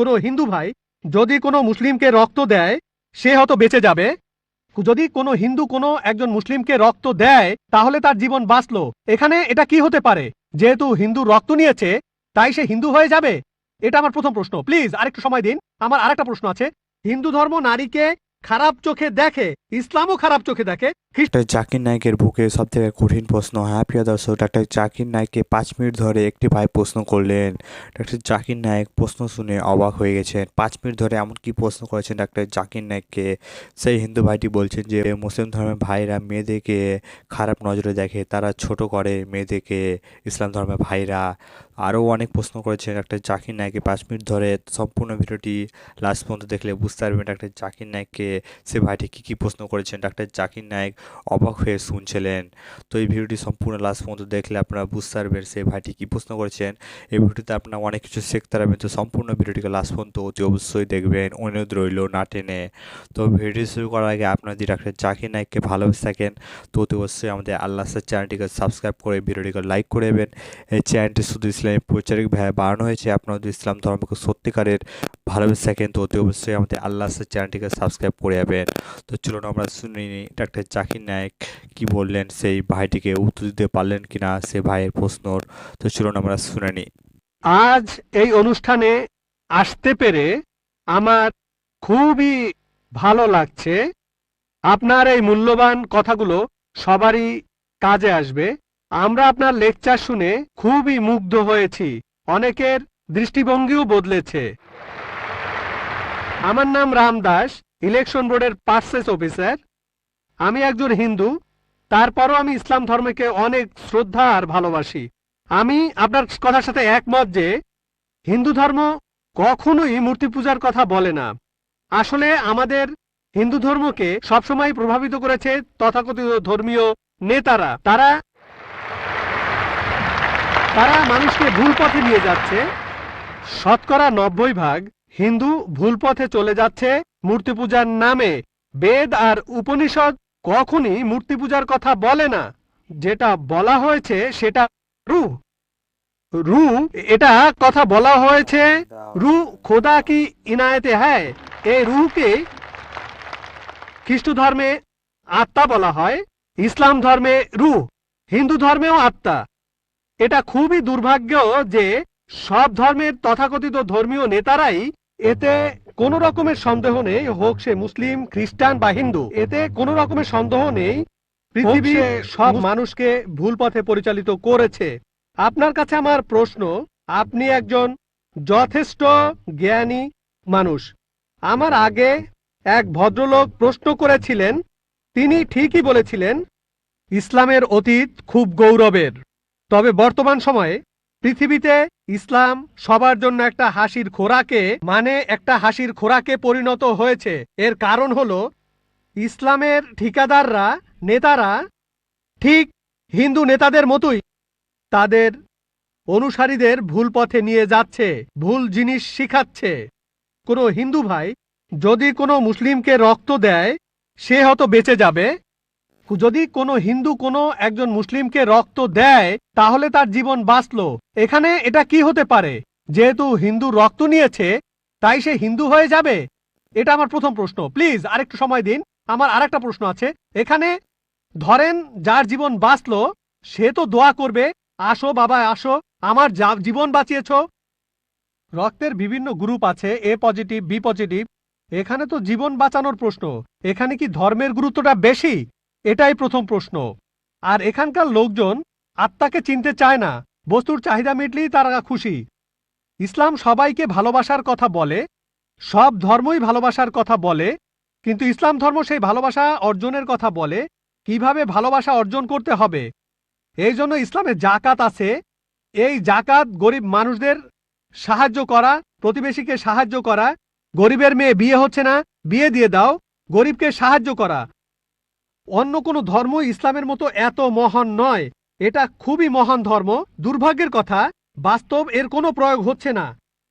কোনো হিন্দু ভাই যদি কোনো মুসলিমকে রক্ত দেয়, সে হয়তো বেঁচে যাবে। যদি কোনো হিন্দু কোনো একজন মুসলিমকে রক্ত দেয়, তাহলে তার জীবন বাঁচল। এখানে এটা কি হতে পারে? যেহেতু হিন্দু রক্ত নিয়েছে, তাই সে হিন্দু হয়ে যাবে? এটা আমার প্রথম প্রশ্ন। প্লিজ, আরেকটু সময় দিন। আমার আরেকটা প্রশ্ন আছে। হিন্দু ধর্ম নারীকে খারাপ চোখে দেখে, ইসলামও খারাপ চোখে দেখে ডাক্তার জাকির নায়কের বুকে সব থেকে কঠিন প্রশ্ন হ্যাঁ প্রিয় দর্শক, ডাক্তার জাকির নায়ককে পাঁচ মিনিট ধরে একটি ভাই প্রশ্ন করলেন। ডাক্তার জাকির নায়ক প্রশ্ন শুনে অবাক হয়ে গেছেন। পাঁচ মিনিট ধরে এমন কি প্রশ্ন করেছেন ডাক্তার জাকির নায়ককে? সেই হিন্দু ভাইটি বলছেন যে, মুসলিম ধর্মের ভাইরা মেয়েদেরকে খারাপ নজরে দেখে, তারা ছোট করে মেয়েদেরকে, ইসলাম ধর্মের ভাইরা। আরও অনেক প্রশ্ন করেছেন ডাক্তার জাকির নায়ককে। পাঁচ মিনিট ধরে সম্পূর্ণ ভিডিওটি লাস্ট পর্যন্ত দেখলে বুঝতে পারবেন, ডাক্তার জাকির নায়ককে সে ভাইটি কী কী প্রশ্ন করেছেন? ডাক্তার জাকির নায়ক অবাক হয়ে শুনছিলেন। তো এই ভিডিওটি সম্পূর্ণ লাস্ট পর্যন্ত দেখলে আপনারা বুঝতে পারবেন সেই ভাইটি কী প্রশ্ন করেছেন। এই ভিডিওতে আপনারা অনেক কিছু শিখতে পারবেন, তো সম্পূর্ণ ভিডিওটিকে লাস্ট পর্যন্ত অতি অবশ্যই দেখবেন। অনুরোধ রইল না টেনে। তো ভিডিও শুরু করার আগে আপনারা যদি ডাক্তার জাকির নায়ককে ভালোবেসে থাকেন, তো অতি অবশ্যই আমাদের আল্লাহ চ্যানেলটিকে সাবস্ক্রাইব করে ভিডিওটিকে লাইক করে দেবেন। এই চ্যানেলটি শুধু ইসলামী প্রচারিক বাড়ানো হয়েছে, আপনারা যদি ইসলাম ধর্মকে সত্যিকারের ভালোবেসে থাকেন, তো অতি অবশ্যই আমাদের আল্লাহ চ্যানেলটিকে সাবস্ক্রাইব করে যাবেন। তো চলুন আমরা শুনে ডাক্তার জাকির নায়ক কি বললেন, সেই ভাইটিকে উত্তর দিতে পারলেন কিনা সে ভাইয়ের প্রশ্নর। তো চলুন আমরা শুনে নিই। আজ এই অনুষ্ঠানে আসতে পেরে আমার খুবই ভালো লাগছে। আপনার এই মূল্যবান কথাগুলো সবারই কাজে আসবে। আমরা আপনার লেকচার শুনে খুবই মুগ্ধ হয়েছি। অনেকের দৃষ্টিভঙ্গিও বদলেছে। আমার নাম রাম দাস। ইলেকশন বোর্ডের পার্সেস অফিসার, আমি একজন হিন্দু, তারপরও আমি ইসলাম ধর্মকে অনেক শ্রদ্ধা আর ভালোবাসি। আমি আপনার কথার সাথে একমত যে, হিন্দু ধর্ম কখনোই মূর্তি পূজার কথা বলে না। আসলে আমাদের হিন্দু ধর্মকে সবসময় প্রভাবিত করেছে তথাকথিত ধর্মীয় নেতারা। তারা তারা মানুষকে ভুল পথে নিয়ে যাচ্ছে। শতকরা নব্বই ভাগ হিন্দু ভুল পথে চলে যাচ্ছে মূর্তি পূজার নামে। বেদ আর উপনিষদ কখনই মূর্তি পূজার কথা বলে না। যেটা বলা হয়েছে সেটা রু। রু, এটা কথা বলা হয়েছে রু খোদা কি ইনায়েতে হ্যায়। এই রুকে খ্রিস্ট ধর্মে আত্মা বলা হয়, ইসলাম ধর্মে রু, হিন্দু ধর্মেও আত্মা। এটা খুবই দুর্ভাগ্য যে সব ধর্মের তথাকথিত ধর্মীয় নেতারাই এতে কোনো রকমের সন্দেহ নেই হোক সে মুসলিম খ্রিস্টান বা হিন্দু। এতে কোনো রকমের সন্দেহ নেই পৃথিবী সব মানুষকে ভুল পথে পরিচালিত করেছে। আপনার কাছে আমার প্রশ্ন আপনি একজন যথেষ্ট জ্ঞানী মানুষ। আমার আগে এক ভদ্রলোক প্রশ্ন করেছিলেন তিনি ঠিকই বলেছিলেন ইসলামের অতীত খুব গৌরবের। তবে বর্তমান সময়ে পৃথিবীতে ইসলাম সবার জন্য একটা হাসির খোরাকে মানে একটা হাসির খোরাকে পরিণত হয়েছে। এর কারণ হলো, ইসলামের ঠিকাদাররা, নেতারা, ঠিক হিন্দু নেতাদের মতোই তাদের অনুসারীদের ভুল পথে নিয়ে যাচ্ছে, ভুল জিনিস শিখাচ্ছে। কোনো হিন্দু ভাই যদি কোনো মুসলিমকে রক্ত দেয়, সে হয়তো বেঁচে যাবে। যদি কোনো হিন্দু কোনো একজন মুসলিমকে রক্ত দেয়, তাহলে তার জীবন বাঁচলো। এখানে এটা কি হতে পারে? যেহেতু হিন্দু রক্ত নিয়েছে, তাই সে হিন্দু হয়ে যাবে? এটা আমার প্রথম প্রশ্ন। প্লিজ, আরেকটু সময় দিন। আমার আরেকটা প্রশ্ন আছে। এখানে ধরেন যার জীবন বাঁচলো, সে তো দোয়া করবে, আসো বাবা, আসো, আমার যা- জীবন বাঁচিয়েছ। রক্তের বিভিন্ন গ্রুপ আছে, এ পজিটিভ, বি পজিটিভ। এখানে তো জীবন বাঁচানোর প্রশ্ন। এখানে কি ধর্মের গুরুত্বটা বেশি? এটাই প্রথম প্রশ্ন। আর এখানকার লোকজন আত্মাকে চিনতে চায় না। বস্তুর চাহিদা মিটলেই তারা খুশি। ইসলাম সবাইকে ভালোবাসার কথা বলে, সব ধর্মই ভালোবাসার কথা বলে, কিন্তু ইসলাম ধর্ম সেই ভালোবাসা অর্জনের কথা বলে, কীভাবে ভালোবাসা অর্জন করতে হবে? এই জন্য ইসলামে জাকাত আছে। এই জাকাত গরিব মানুষদের সাহায্য করা, প্রতিবেশীকে সাহায্য করা, গরিবের মেয়ে বিয়ে হচ্ছে না, বিয়ে দিয়ে দাও, গরিবকে সাহায্য করা। অন্য কোনো ধর্ম ইসলামের মতো এত মহান নয়। এটা খুবই মহান ধর্ম। দুর্ভাগ্যের কথা, বাস্তব এর কোনো প্রয়োগ হচ্ছে না।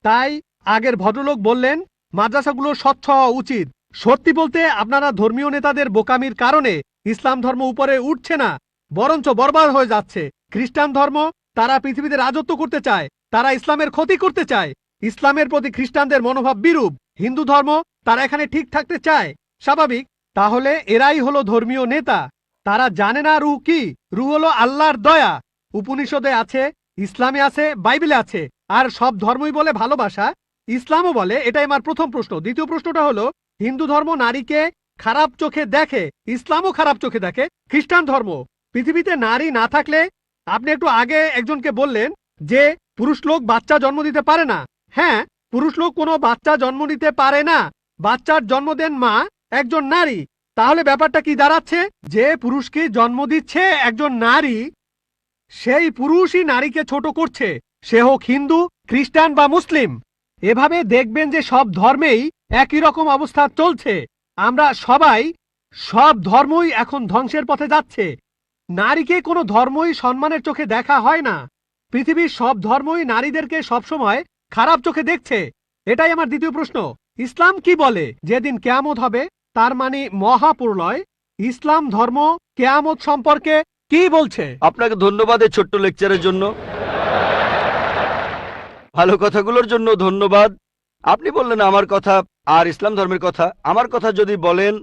তাই আগের ভদ্রলোক বললেন, মাদ্রাসাগুলো স্বচ্ছ হওয়া উচিত। সত্যি বলতে আপনারা ধর্মীয় নেতাদের বোকামির কারণে ইসলাম ধর্ম উপরে উঠছে না, বরঞ্চ বরবাদ হয়ে যাচ্ছে। খ্রিস্টান ধর্ম, তারা পৃথিবীতে রাজত্ব করতে চায়, তারা ইসলামের ক্ষতি করতে চায়। ইসলামের প্রতি খ্রিস্টানদের মনোভাব বিরূপ। হিন্দু ধর্ম, তারা এখানে ঠিক থাকতে চায়। স্বাভাবিক তাহলে এরাই হলো ধর্মীয় নেতা। তারা জানে না রু কি? রু হলো আল্লাহর দয়া। উপনিষদে আছে, ইসলামে আছে, বাইবেলে আছে। আর সব ধর্মই বলে ভালোবাসা। ইসলামও বলে, এটাই আমার প্রথম প্রশ্ন। দ্বিতীয় প্রশ্নটা হলো, হিন্দু ধর্ম নারীকে খারাপ চোখে দেখে, ইসলামও খারাপ চোখে দেখে, খ্রিস্টান ধর্ম। পৃথিবীতে নারী না থাকলে, আপনি একটু আগে একজনকে বললেন যে, পুরুষ লোক বাচ্চা জন্ম দিতে পারে না। হ্যাঁ পুরুষ লোক কোনো বাচ্চা জন্ম দিতে পারে না। বাচ্চার জন্ম দেন মা একজন নারী, তাহলে ব্যাপারটা কি দাঁড়াচ্ছে? যে পুরুষকে জন্ম দিচ্ছে একজন নারী, সেই পুরুষই নারীকে ছোট করছে। সে হোক হিন্দু, খ্রিস্টান বা মুসলিম। এভাবে দেখবেন যে সব ধর্মেই একই রকম অবস্থা চলছে। আমরা সবাই সব ধর্মই এখন ধ্বংসের পথে যাচ্ছে। নারীকে কোনো ধর্মই সম্মানের চোখে দেখা হয় না। পৃথিবীর সব ধর্মই নারীদেরকে সবসময় খারাপ চোখে দেখছে। এটাই আমার দ্বিতীয় প্রশ্ন। ইসলাম কি বলে? যেদিন কেয়ামত হবে তার মানে মহাপ্রলয় ইসলাম ধর্ম কেয়ামত সম্পর্কে কি বলছে? আপনাকে ধন্যবাদ এই ছোট্ট লেকচারের জন্য। ভালো কথাগুলোর জন্য ধন্যবাদ। আপনি বললেন আমার কথা আর ইসলাম ধর্মের কথা। আমার কথা যদি বলেন,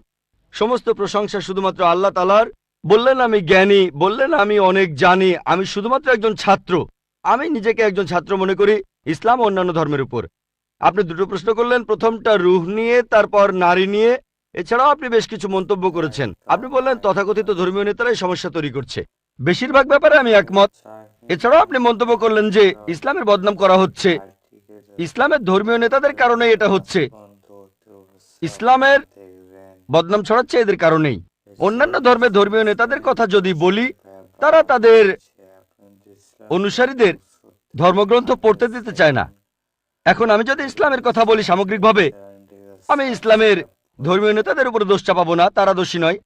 সমস্ত প্রশংসা শুধুমাত্র আল্লাহ তালার বললেন আমি জ্ঞানী, বললেন আমি অনেক জানি, আমি শুধুমাত্র একজন ছাত্র। আমি নিজেকে একজন ছাত্র মনে করি, ইসলাম অন্যান্য ধর্মের উপর। আপনি দুটো প্রশ্ন করলেন, প্রথমটা রুহ নিয়ে, তারপর নারী নিয়ে। এছাড়াও আপনি বেশ কিছু মন্তব্য করেছেন। আপনি বললেন, তথাকথিত ধর্মীয় নেতারাই সমস্যা তৈরি করছে। বেশিরভাগ ব্যাপারে আমি একমত। এছাড়াও আপনি মন্তব্য করলেন যে, ইসলামের বদনাম করা হচ্ছে। ইসলামের ধর্মীয় নেতাদের কারণে এটা হচ্ছে। ইসলামের বদনাম ছড়াচ্ছে এদের কারণেই। অন্যান্য ধর্মের ধর্মীয় নেতাদের কথা যদি বলি, তারা তাদের অনুসারীদের ধর্মগ্রন্থ পড়তে দিতে চায় না। এখন আমি যদি ইসলামের কথা বলি সামগ্রিকভাবে, আমি ইসলামের ধর্মীয় নেতাদের উপরে দোষ চাপাবো না, তারা দোষী নয়।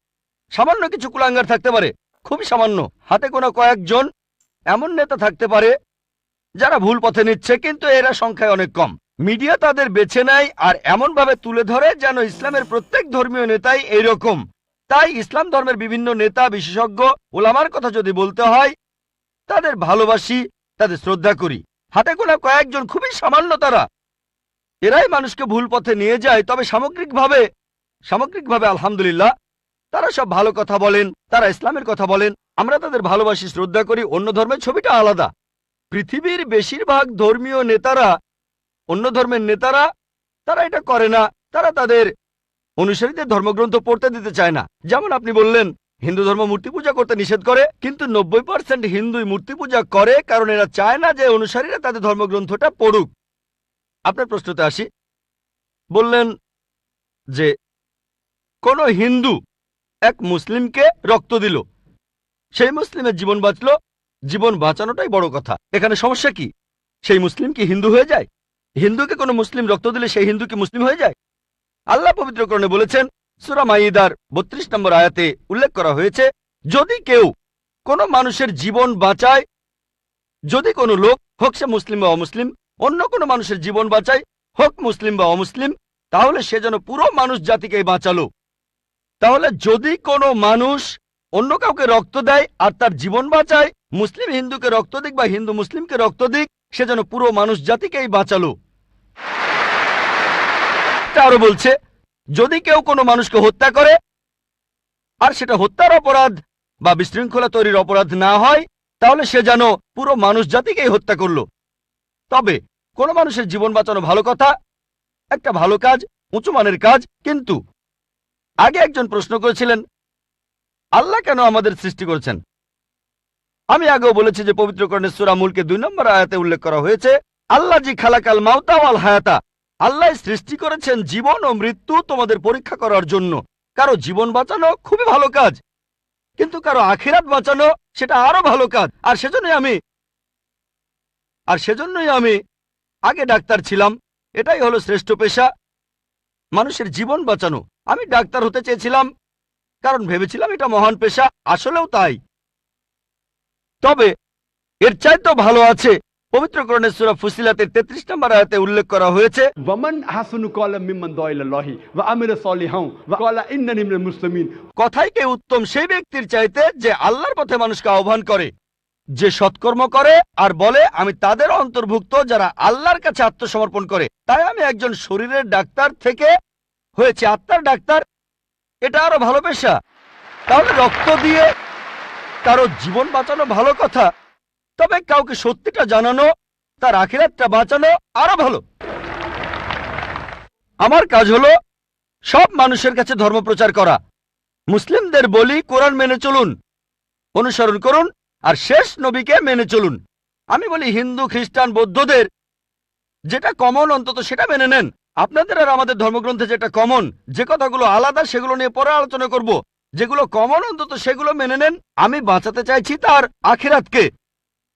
সামান্য কিছু কুলাঙ্গার থাকতে পারে, খুবই সামান্য। হাতে কোনো কয়েকজন এমন নেতা থাকতে পারে যারা ভুল পথে নিচ্ছে, কিন্তু এরা সংখ্যায় অনেক কম। মিডিয়া তাদের বেছে নেয় আর এমনভাবে তুলে ধরে যেন ইসলামের প্রত্যেক ধর্মীয় নেতাই এইরকম। তাই ইসলাম ধর্মের বিভিন্ন নেতা, বিশেষজ্ঞ, ওলামার কথা যদি বলতে হয়, তাদের ভালোবাসি, তাদের শ্রদ্ধা করি। হাতে গোনা কয়েকজন খুবই সামান্য তারা। এরাই মানুষকে ভুল পথে নিয়ে যায়, তবে সামগ্রিকভাবে সামগ্রিকভাবে আলহামদুলিল্লাহ, তারা সব ভালো কথা বলেন, তারা ইসলামের কথা বলেন, আমরা তাদের ভালোবাসি, শ্রদ্ধা করি, অন্য ধর্মের ছবিটা আলাদা। পৃথিবীর বেশিরভাগ ধর্মীয় নেতারা, অন্য ধর্মের নেতারা, তারা এটা করে না, তারা তাদের অনুসারীদের ধর্মগ্রন্থ পড়তে দিতে চায় না। যেমন আপনি বললেন, হিন্দু ধর্ম মূর্তি পূজা করতে নিষেধ করে, কিন্তু নব্বই পার্সেন্ট হিন্দুই মূর্তি পূজা করে, কারণ এরা চায় না যে অনুসারীরা তাদের ধর্মগ্রন্থটা পড়ুক। আপনার প্রশ্নতে আসি। বললেন যে কোন হিন্দু এক মুসলিমকে রক্ত দিল। সেই মুসলিমের জীবন বাঁচল। জীবন বাঁচানোটাই বড় কথা। এখানে সমস্যা কি? সেই মুসলিম কি হিন্দু হয়ে যায়? হিন্দুকে কোনো মুসলিম রক্ত দিলে সেই হিন্দু কি মুসলিম হয়ে যায়? আল্লাহ পবিত্রকরণে বলেছেন, সুরা মাইদার বত্রিশ নম্বর আয়াতে উল্লেখ করা হয়েছে, যদি কেউ কোনো মানুষের জীবন বাঁচায়, যদি কোনো লোক হোক সে মুসলিম বা অমুসলিম, অন্য কোনো মানুষের জীবন বাঁচায়, হোক মুসলিম বা অমুসলিম, তাহলে সে যেন পুরো মানুষ জাতিকে বাঁচালো। তাহলে যদি কোনো মানুষ অন্য কাউকে রক্ত দেয় আর তার জীবন বাঁচায়, মুসলিম হিন্দুকে রক্ত দিক বা হিন্দু মুসলিমকে রক্ত দিক, সে যেন পুরো মানুষ জাতিকেই বাঁচালো। আরও বলছে, যদি কেউ কোনো মানুষকে হত্যা করে আর সেটা হত্যার অপরাধ বা বিশৃঙ্খলা তৈরির অপরাধ না হয়, তাহলে সে যেন পুরো মানুষ জাতিকেই হত্যা করল। তবে কোনো মানুষের জীবন বাঁচানো ভালো কথা, একটা ভালো কাজ, উঁচু মানের কাজ, কিন্তু আগে একজন প্রশ্ন করেছিলেন, আল্লাহ কেন আমাদের সৃষ্টি করেছেন? আমি আগেও বলেছি যে পবিত্রকরণের সুরা মুলকে দুই নম্বর আয়াতে উল্লেখ করা হয়েছে, আল্লাহ জি খালাকাল মাউতাওয়াল হায়াতা, আল্লাহ সৃষ্টি করেছেন জীবন ও মৃত্যু তোমাদের পরীক্ষা করার জন্য। কারও জীবন বাঁচানো খুবই ভালো কাজ, কিন্তু কারও আখিরাত বাঁচানো সেটা আরও ভালো কাজ। আর সেজন্যই আমি, আর সেজন্যই আমি আগে ডাক্তার ছিলাম, এটাই হলো শ্রেষ্ঠ পেশা। মানুষের জীবন বাঁচানো। আমি ডাক্তার হতে চেয়েছিলাম কারণ ভেবেছিলাম এটা মহান পেশা আসলেও তাই। তবে এর চাইতো ভালো আছে পবিত্র উল্লেখ করা হয়েছে কথাই কে উত্তম সেই ব্যক্তির চাইতে যে আল্লাহর পথে মানুষকে আহ্বান করে। যে সৎকর্ম করে আর বলে, আমি তাদের অন্তর্ভুক্ত যারা আল্লাহর কাছে আত্মসমর্পণ করে। তাই আমি একজন শরীরের ডাক্তার থেকে হয়েছে আত্মার ডাক্তার। এটা আরও ভালো পেশা। তাহলে রক্ত দিয়ে কারও জীবন বাঁচানো ভালো কথা। তবে কাউকে সত্যিটা জানানো, তার আখিরাতটা বাঁচানো আরও ভালো। আমার কাজ হলো সব মানুষের কাছে ধর্ম প্রচার করা। মুসলিমদের বলি কোরআন মেনে চলুন, অনুসরণ করুন আর শেষ নবীকে মেনে চলুন। আমি বলি হিন্দু, খ্রিস্টান, বৌদ্ধদের যেটা কমন অন্তত সেটা মেনে নেন। আপনাদের আর আমাদের ধর্মগ্রন্থে যেটা কমন যে কথাগুলো আলাদা সেগুলো নিয়ে পরে আলোচনা করব। যেগুলো কমন অন্তত সেগুলো মেনে নেন। আমি বাঁচাতে চাইছি তার আখেরাতকে।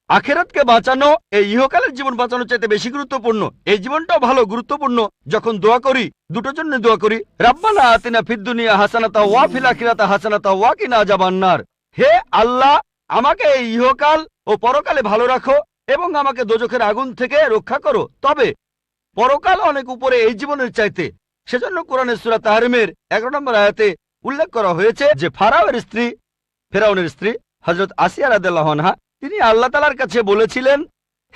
আখেরাতকে বাঁচানো, এই ইহকালের জীবন বাঁচানোর চাইতে বেশি গুরুত্বপূর্ণ। এই জীবনটাও ভালো, গুরুত্বপূর্ণ। যখন দোয়া করি, দুটোর জন্য দোয়া করি, রাব্বানা আতিনা ফিদ্দুনিয়া হাসানাতা ওয়া ফিল আখিরাতা হাসানাতা ওয়া কিনা আযাবান্নার হে আল্লাহ আমাকে এই ইহকাল ও পরকালে ভালো রাখো এবং আমাকে দোজখের আগুন থেকে রক্ষা করো। তবে পরকাল অনেক উপরে এই জীবনের চাইতে। সেজন্য কোরআনের সূরা তাহরিমের এগারো নম্বর আয়াতে উল্লেখ করা হয়েছে যে, ফারাওয়ের স্ত্রী, ফেরাউনের স্ত্রী হজরত আসিয়া রাদিয়াল্লাহু আনহা, তিনি আল্লাহ তালার কাছে বলেছিলেন,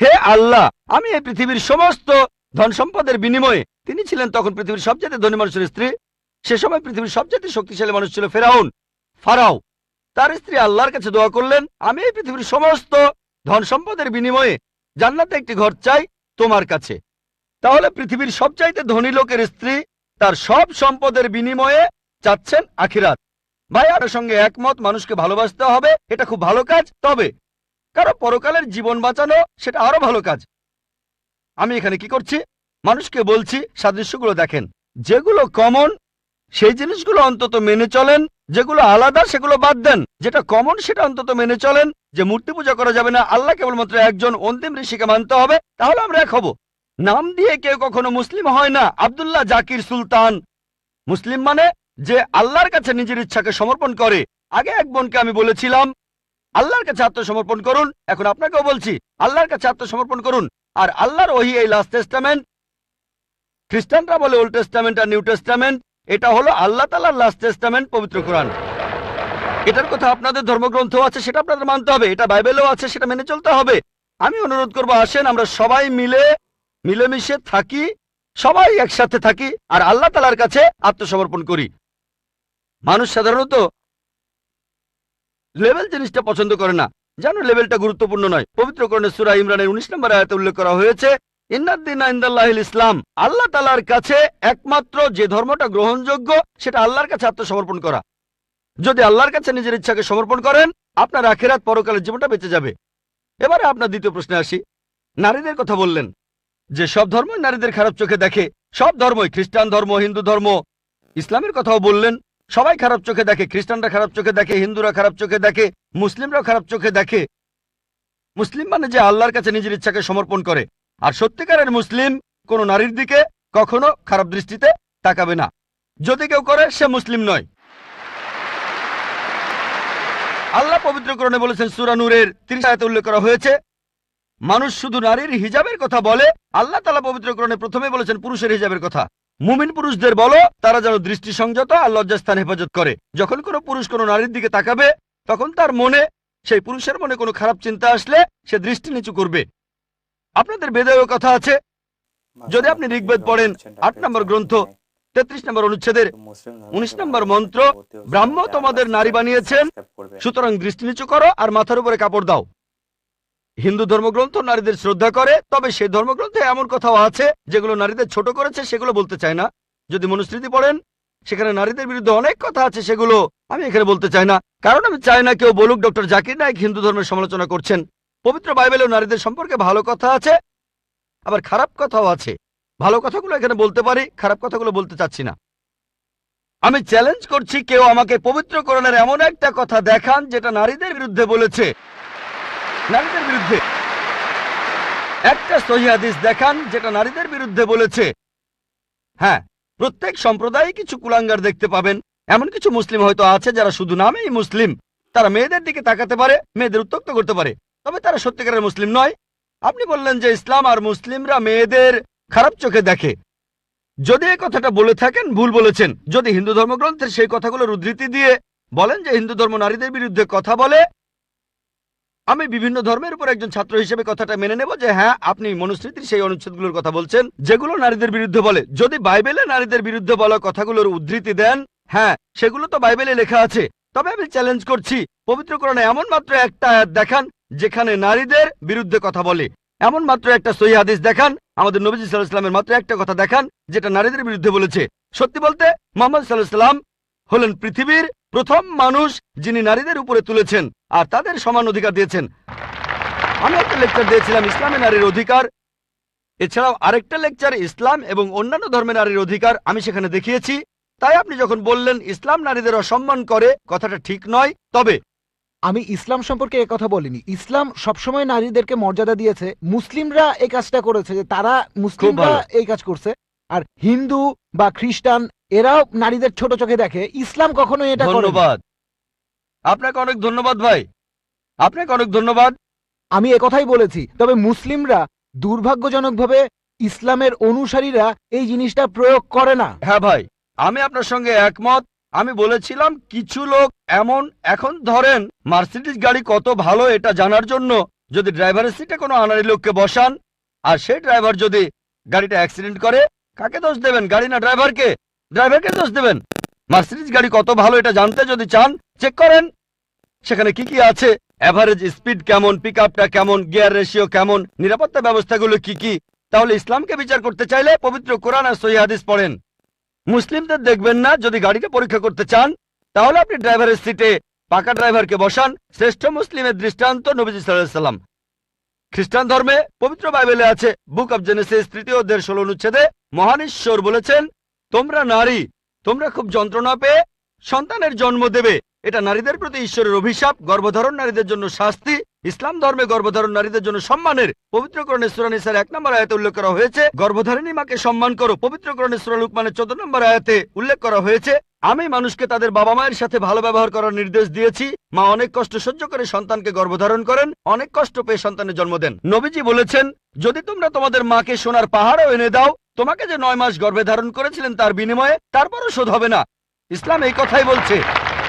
হে আল্লাহ, আমি এই পৃথিবীর সমস্ত ধন সম্পদের বিনিময়ে তিনি ছিলেন তখন পৃথিবীর সবচেয়ে ধনী মানুষের স্ত্রী। সে সময় পৃথিবীর সবচেয়ে শক্তিশালী মানুষ ছিল ফেরাউন। ফারাও তার স্ত্রী আল্লাহর কাছে দোয়া করলেন, আমি এই পৃথিবীর সমস্ত ধন সম্পদের বিনিময়ে জান্নাতে একটি ঘর চাই তোমার কাছে। তাহলে পৃথিবীর সবচাইতে ধনী লোকের স্ত্রী তার সব সম্পদের বিনিময়ে চাচ্ছেন আখিরাত। ভাই আর সঙ্গে একমত মানুষকে ভালোবাসতে হবে, এটা খুব ভালো কাজ। তবে কারও পরকালের জীবন বাঁচানো সেটা আরও ভালো কাজ। আমি এখানে কি করছি? মানুষকে বলছি, সাদৃশ্যগুলো দেখেন। যেগুলো কমন সেই জিনিসগুলো অন্তত মেনে চলেন। যেগুলো আলাদা, সেগুলো বাদ দেন। যেটা কমন সেটা অন্তত মেনে চলেন যে মূর্তি পূজা করা যাবে না। আল্লাহ কেবলমাত্র একজন অন্তিম ঋষিকে মানতে হবে। তাহলে আমরা এক হব। নাম দিয়ে কেউ কখনো মুসলিম হয় না। আবদুল্লাহ জাকির সুলতান। মুসলিম মানে যে আল্লাহর কাছে নিজের ইচ্ছাকে সমর্পণ করে। আগে এক বোনকে আমি বলেছিলাম, আল্লাহর কাছে আত্মসমর্পণ করুন। এখন আপনাকেও বলছি, আল্লাহর কাছে আত্মসমর্পণ করুন। আর আল্লাহর ওহি এই লাস্ট টেস্টামেন্ট খ্রিস্টানরা বলে ওল্ড টেস্টামেন্ট আর নিউ টেস্টামেন্ট এটা হলো আল্লাহ তালার লাস্ট টেস্টামেন্ট পবিত্র কোরআন। এটার কথা আপনাদের ধর্মগ্রন্থ আছে, সেটা আপনাদের মানতে হবে, এটা বাইবেলেও আছে, সেটা মেনে চলতে হবে। আমি অনুরোধ করব, আসেন, আমরা সবাই মিলে, মিলেমিশে থাকি, সবাই একসাথে থাকি, আর আল্লাহ তালার কাছে আত্মসমর্পণ করি। মানুষ সাধারণত লেভেল জিনিসটা পছন্দ করে না। জানো, লেভেলটা গুরুত্বপূর্ণ নয়। পবিত্র করণে সুরা ইমরানের উনিশ নম্বর আয়াতে উল্লেখ করা হয়েছে ইসলাম, আল্লাহ তালার কাছে একমাত্র যে ধর্মটা গ্রহণযোগ্য, সেটা আল্লাহর কাছে আত্মসমর্পণ করা। যদি আল্লাহর কাছে নিজের ইচ্ছাকে সমর্পণ করেন, আপনার আখেরাত পরকালের জীবনটা বেঁচে যাবে। এবারে আপনার দ্বিতীয় প্রশ্নে আসি। নারীদের কথা বললেন যে, সব ধর্মই নারীদের খারাপ চোখে দেখে, সব ধর্মই খ্রিস্টান ধর্ম, হিন্দু ধর্ম। ইসলামের কথাও বললেন, সবাই খারাপ চোখে দেখে, খ্রিস্টানরা খারাপ চোখে দেখে, হিন্দুরা খারাপ চোখে দেখে, মুসলিমরাও খারাপ চোখে দেখে। মুসলিম মানে যে আল্লাহর কাছে নিজের ইচ্ছাকে সমর্পণ করে। আর সত্যিকারের মুসলিম কোনো নারীর দিকে কখনো খারাপ দৃষ্টিতে তাকাবে না। যদি কেউ করে, সে মুসলিম নয়। আল্লাহ পবিত্রকরণে বলেছেন সুরানুরের তিরিশ উল্লেখ করা হয়েছে, মানুষ শুধু নারীর হিজাবের কথা বলে, আল্লাহ তালা পবিত্রকরণে প্রথমে বলেছেন পুরুষের হিজাবের কথা। মুমিন পুরুষদের বলো, তারা যেন দৃষ্টি সংযত আর লজ্জাস্থান হেফাজত করে। যখন কোনো পুরুষ কোনো নারীর দিকে তাকাবে, তখন তার মনে, সেই পুরুষের মনে কোনো খারাপ চিন্তা আসলে সে দৃষ্টি নিচু করবে। আপনাদের বেদেও কথা আছে। যদি আপনি ঋগ্বেদ পড়েন আট নম্বর গ্রন্থ তেত্রিশ নম্বর অনুচ্ছেদের উনিশ নম্বর মন্ত্র ব্রাহ্ম তোমাদের নারী বানিয়েছেন। সুতরাং দৃষ্টি নিচু করো আর মাথার উপরে কাপড় দাও। হিন্দু ধর্মগ্রন্থ নারীদের শ্রদ্ধা করে তবে সেই ধর্মগ্রন্থে এমন কথাও আছে যেগুলো নারীদের ছোট করেছে সেগুলো বলতে চায় না। যদি মনুস্মৃতি পড়েন সেখানে নারীদের বিরুদ্ধে অনেক কথা আছে সেগুলো আমি এখানে বলতে চাই না। কারণ আমি চাই না কেউ বলুক ডক্টর জাকির নায়ক হিন্দু ধর্মের সমালোচনা করছেন। পবিত্র বাইবেলেও নারীদের সম্পর্কে ভালো কথা আছে, আবার খারাপ কথাও আছে। ভালো কথাগুলো এখানে বলতে পারি, খারাপ কথাগুলো বলতে চাচ্ছি না। আমি চ্যালেঞ্জ করছি, কেউ আমাকে পবিত্র করণের এমন একটা কথা দেখান যেটা নারীদের বিরুদ্ধে বলেছে। নারীদের বিরুদ্ধে। একটা সহিদিস দেখান যেটা নারীদের বিরুদ্ধে বলেছে। হ্যাঁ প্রত্যেক সম্প্রদায়ে কিছু কুলাঙ্গার দেখতে পাবেন। এমন কিছু মুসলিম হয়তো আছে যারা শুধু নামেই মুসলিম। তারা মেয়েদের দিকে তাকাতে পারে, মেয়েদের উত্তক্ত করতে পারে। তবে তারা সত্যিকারের মুসলিম নয়। আপনি বললেন যে ইসলাম আর মুসলিমরা মেয়েদের খারাপ চোখে দেখে। যদি এই কথাটা বলে থাকেন, ভুল বলেছেন। যদি হিন্দু ধর্মগ্রন্থের সেই কথাগুলোর উদ্ধৃতি দিয়ে বলেন যে হিন্দু ধর্ম নারীদের বিরুদ্ধে কথা বলে, আমি বিভিন্ন ধর্মের উপর একজন ছাত্র হিসেবে কথাটা মেনে নেব যে হ্যাঁ আপনি মনুস্মৃতির সেই অনুচ্ছেদগুলোর কথা বলছেন, যেগুলো নারীদের বিরুদ্ধে বলে। যদি বাইবেলে নারীদের বিরুদ্ধে বলা কথাগুলোর উদ্ধৃতি দেন হ্যাঁ সেগুলো তো বাইবেলে লেখা আছে। তবে আমি চ্যালেঞ্জ করছি পবিত্রকরণে এমন মাত্র একটা দেখান যেখানে নারীদের বিরুদ্ধে কথা বলে। এমন মাত্র একটা সহি হাদিস দেখান, আমাদের নবীজি সাল্লাহ ইসলামের মাত্র একটা কথা দেখান, যেটা নারীদের বিরুদ্ধে বলেছে। সত্যি বলতে, মোহাম্মদ সাল্লাহ সাল্লাম হলেন পৃথিবীর প্রথম মানুষ যিনি নারীদের উপরে তুলেছেন, আর তাদের সমান অধিকার দিয়েছেন। আমি একটা লেকচার দিয়েছিলাম, ইসলামে নারীর অধিকার। এছাড়াও আরেকটা লেকচার ইসলাম এবং অন্যান্য ধর্মের নারীর অধিকার, আমি সেখানে দেখিয়েছি। তাই আপনি যখন বললেন, ইসলাম নারীদের অসম্মান করে, কথাটা ঠিক নয়, তবে আমি ইসলাম সম্পর্কে কথা বলিনি। ইসলাম সবসময় নারীদেরকে মর্যাদা দিয়েছে। মুসলিমরা এই কাজটা করেছে যে তারা মুসলিমরা এই কাজ করছে। আর হিন্দু বা খ্রিস্টান এরাও নারীদের ছোট চোখে দেখে। ইসলাম কখনো এটা ধন্যবাদ। আপনাকে অনেক ধন্যবাদ ভাই। আপনাকে অনেক ধন্যবাদ। আমি কথাই বলেছি তবে মুসলিমরা দুর্ভাগ্যজনকভাবে ইসলামের অনুসারীরা এই জিনিসটা প্রয়োগ করে না। হ্যাঁ ভাই আমি আপনার সঙ্গে একমত। আমি বলেছিলাম, কিছু লোক এমন, এখন ধরেন মার্সিডিজ গাড়ি কত ভালো এটা জানার জন্য যদি ড্রাইভারের সিটে কোনো আনারি লোককে বসান, আর সেই ড্রাইভার যদি গাড়িটা অ্যাক্সিডেন্ট করে, কাকে দোষ দেবেন? গাড়ি না ড্রাইভারকে ড্রাইভারকে দোষ দেবেন? মার্সিডিজ গাড়ি কত ভালো এটা জানতে যদি চান চেক করেন। সেখানে কি কি আছে? অ্যাভারেজ স্পিড কেমন পিক কেমন গিয়ার রেশিও কেমন, নিরাপত্তা ব্যবস্থাগুলো কি কি? তাহলে ইসলামকে বিচার করতে চাইলে পবিত্র কোরআন আর সহি পড়েন। মুসলিমদের দেখবেন না, যদি গাড়িটা পরীক্ষা করতে চান, তাহলে আপনি ড্রাইভারের সিটে পাকা ড্রাইভারকে বসান। শ্রেষ্ঠ মুসলিমের দৃষ্টান্ত নবীজি সাল্লাম। খ্রিস্টান ধর্মে পবিত্র বাইবেলে আছে বুক অব জেনেসিস তৃতীয় অধ্যায়ের ষোলো অনুচ্ছেদে মহান ঈশ্বর বলেছেন, তোমরা নারী, তোমরা খুব যন্ত্রণা পেয়ে সন্তানের জন্ম দেবে। এটা নারীদের প্রতি ঈশ্বরের অভিশাপ, গর্ভধারণ নারীদের জন্য শাস্তি ইসলাম ধর্মে গর্ভধারণ নারীদের জন্য সম্মানের পবিত্রকরণের সুরানিসার এক নম্বর আয়াতে উল্লেখ করা হয়েছে, গর্ভধারিণী মাকে সম্মান করো। পবিত্রকরণের সুরা লুকমানের চোদ্দ নম্বর আয়াতে উল্লেখ করা হয়েছে, আমি মানুষকে তাদের বাবা মায়ের সাথে ভালো ব্যবহার করার নির্দেশ দিয়েছি। মা অনেক কষ্ট সহ্য করে সন্তানকে গর্ভধারণ করেন, অনেক কষ্ট পেয়ে সন্তানের জন্ম দেন। নবীজি বলেছেন, যদি তোমরা তোমাদের মাকে সোনার পাহাড়ও এনে দাও, তোমাকে যে নয় মাস গর্ভে ধারণ করেছিলেন তার বিনিময়ে তারপরও শোধ হবে না। ইসলাম এই কথাই বলছে।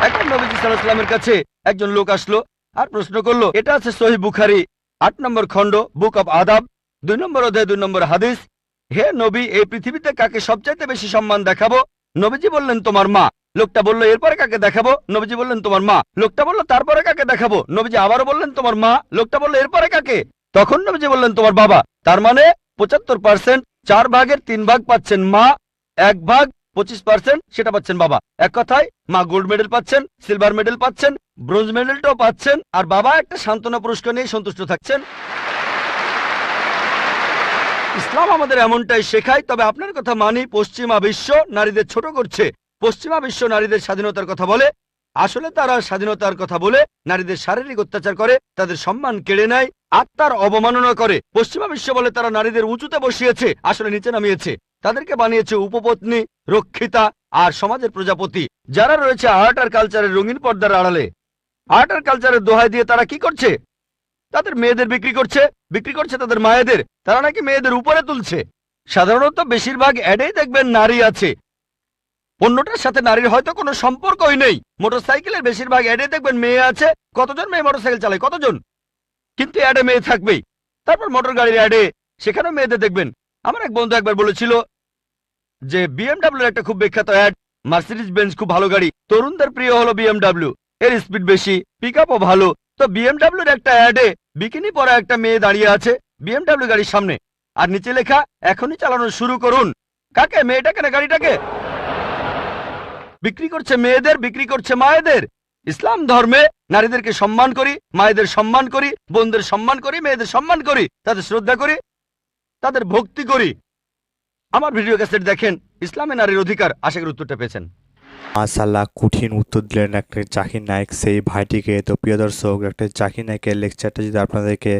এখন নবীজি সাল্লাহ ইসলামের কাছে একজন লোক আসলো আর প্রশ্ন করল, এটা আছে সহি বুখারি, আট নম্বর খণ্ড বুক অব আদাব দুই নম্বর অধ্যায়, দুই নম্বর হাদিস। হে নবী, এই পৃথিবীতে কাকে সবচাইতে বেশি সম্মান দেখাবো? নবীজি বললেন, তোমার মা। লোকটা বলল, এরপরে কাকে দেখাবো? নবীজি বললেন, তোমার মা। লোকটা বলল, তারপরে কাকে দেখাবো? নবীজি আবারও বললেন, তোমার মা। লোকটা বলল, এরপরে কাকে? তখন নবীজি বললেন, তোমার বাবা। তার মানে পঁচাত্তর পার্সেন্ট চার ভাগের তিন ভাগ পাচ্ছেন মা, এক ভাগ পঁচিশ পার্সেন্ট সেটা পাচ্ছেন বাবা। এক কথায়, মা গোল্ড মেডেল পাচ্ছেন, সিলভার মেডেল পাচ্ছেন, ব্রোঞ্জ মেডেলটাও পাচ্ছেন, আর বাবা একটা সান্ত্বনা পুরস্কার নিয়ে সন্তুষ্ট থাকছেন। ইসলাম আমাদের এমনটাই শেখায়, তবে আপনার কথা মানি, পশ্চিমা বিশ্ব নারীদের ছোট করছে। পশ্চিমা বিশ্ব নারীদের স্বাধীনতার কথা বলে, আসলে তারা স্বাধীনতার কথা বলে, নারীদের শারীরিক অত্যাচার করে, তাদের সম্মান কেড়ে নেয় আত্মার অবমাননা করে। পশ্চিমা বিশ্ব বলে তারা নারীদের উঁচুতে বসিয়েছে, আসলে নিচে নামিয়েছে। তাদেরকে বানিয়েছে উপপত্নী, রক্ষিতা আর সমাজের প্রজাপতি, যারা রয়েছে আর্ট আর কালচারের রঙিন পর্দার আড়ালে। আর্ট আর কালচারের দোহাই দিয়ে তারা কি করছে? তাদের মেয়েদের বিক্রি করছে বিক্রি করছে তাদের মায়েদের, তারা নাকি মেয়েদের উপরে তুলছে। সাধারণত বেশিরভাগ অ্যাডেই দেখবেন নারী আছে। অন্যটার সাথে নারীর হয়তো কোনো সম্পর্কই নেই। মোটরসাইকেলের বেশিরভাগ অ্যাডে দেখবেন মেয়ে আছে। কতজন মেয়ে মোটরসাইকেল চালায়? কতজন? কিন্তু অ্যাডে মেয়ে থাকবেই। তারপর মোটর গাড়ির অ্যাডে, সেখানেও মেয়েদের দেখবেন। আমার এক বন্ধু একবার বলেছিল যে, বিএমডাব্লিউর একটা খুব বিখ্যাত অ্যাড মার্সিডিজ বেঞ্চ খুব ভালো গাড়ি। তরুণদের প্রিয় হলো বিএমডাব্লিউ। এর স্পিড বেশি পিক আপও ভালো। তো বিএমডাব্লিউর একটা অ্যাডে বিকিনি পরা একটা মেয়ে দাঁড়িয়ে আছে বিএমডাব্লিউ গাড়ির সামনে। আর নিচে লেখা, এখনই চালানো শুরু করুন। কাকে? মেয়েটাকে না গাড়িটাকে? বিক্রি করছে মেয়েদের, বিক্রি করছে মায়েদের। ইসলাম ধর্মে নারীদেরকে সম্মান করি, মায়েদের সম্মান করি, বোনদের সম্মান করি, মেয়েদের সম্মান করি, তাদের শ্রদ্ধা করি, তাদের ভক্তি করি। আমার ভিডিও ক্যাসেট দেখেন, ইসলামে নারীর অধিকার, আশা করি উত্তরটা পেয়েছেন। মাসাল্লাহ কঠিন উত্তর দিলেন একটা জাকির নায়ক, সেই ভাইটিকে। তো প্রিয় দর্শক, একটা জাকির নায়কের লেকচারটা যদি আপনাদেরকে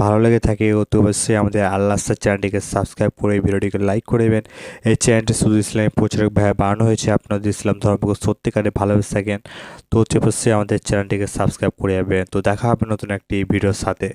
ভালো লেগে থাকে ও তো অবশ্যই আমাদের আল্লাহ চ্যানেলটিকে সাবস্ক্রাইব করে ভিডিওটিকে লাইক করে দেবেন। এই চ্যানেলটি শুধু ইসলামের প্রচারক ভাই বানানো হয়েছে, আপনাদের ইসলাম ধর্মকে সত্যিকারে ভালোবেসে থাকেন। তো হচ্ছে অবশ্যই আমাদের চ্যানেলটিকে সাবস্ক্রাইব করে যাবেন তো দেখা হবে নতুন একটি ভিডিওর সাথে।